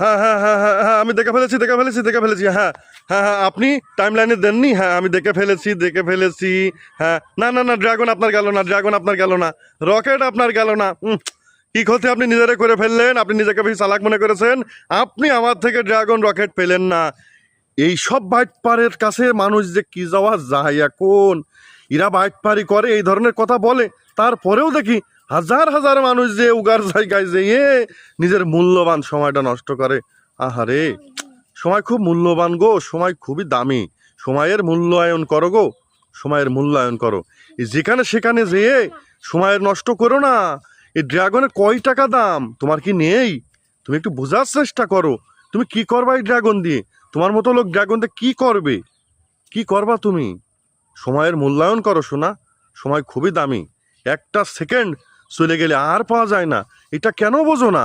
হ্যাঁ হ্যাঁ হ্যাঁ হ্যাঁ হ্যাঁ আমি দেখে ফেলেছি দেখে ফেলেছি দেখে ফেলেছি হ্যাঁ হ্যাঁ হ্যাঁ আপনি টাইম লাইনে দেননি? হ্যাঁ আমি দেখে ফেলেছি দেখে ফেলেছি হ্যাঁ না না না ড্রাগন আপনার গেল না ড্রাগন আপনার গেল না রকেট আপনার গেল না কি ক্ষতি আপনি নিজেরে করে ফেললেন? আপনি নিজেকে বেশি চালাক মনে করেছেন? আপনি আমার থেকে ড্রাগন রকেট পেলেন না। এই সব বাইট পারের কাছে মানুষ যে কি যাওয়া যায়, এখন? এরা বাইট পারি করে, এই ধরনের কথা বলে, তারপরেও দেখি হাজার হাজার মানুষ যে উগার জায়গায় যেয়ে নিজের মূল্যবান সময়টা নষ্ট করে। আহারে, সময় খুব মূল্যবান গো, সময় খুবই দামি। সময়ের মূল্যায়ন করো গো, সময়ের মূল্যায়ন করো। যেখানে সেখানে যেয়ে সময়ের নষ্ট করো না। এই ড্রাগনের কয় টাকা দাম? তোমার কি নেই? তুমি একটু বোঝার চেষ্টা করো। তুমি কি করবা এই ড্রাগন দিয়ে? তোমার মতো লোক ড্রাগন দিয়ে কি করবে? কি করবা তুমি? সময়ের মূল্যায়ন করো শোনা সময় খুবই দামি। একটা সেকেন্ড চলে গেলে আর পাওয়া যায় না। এটা কেন বোঝো না?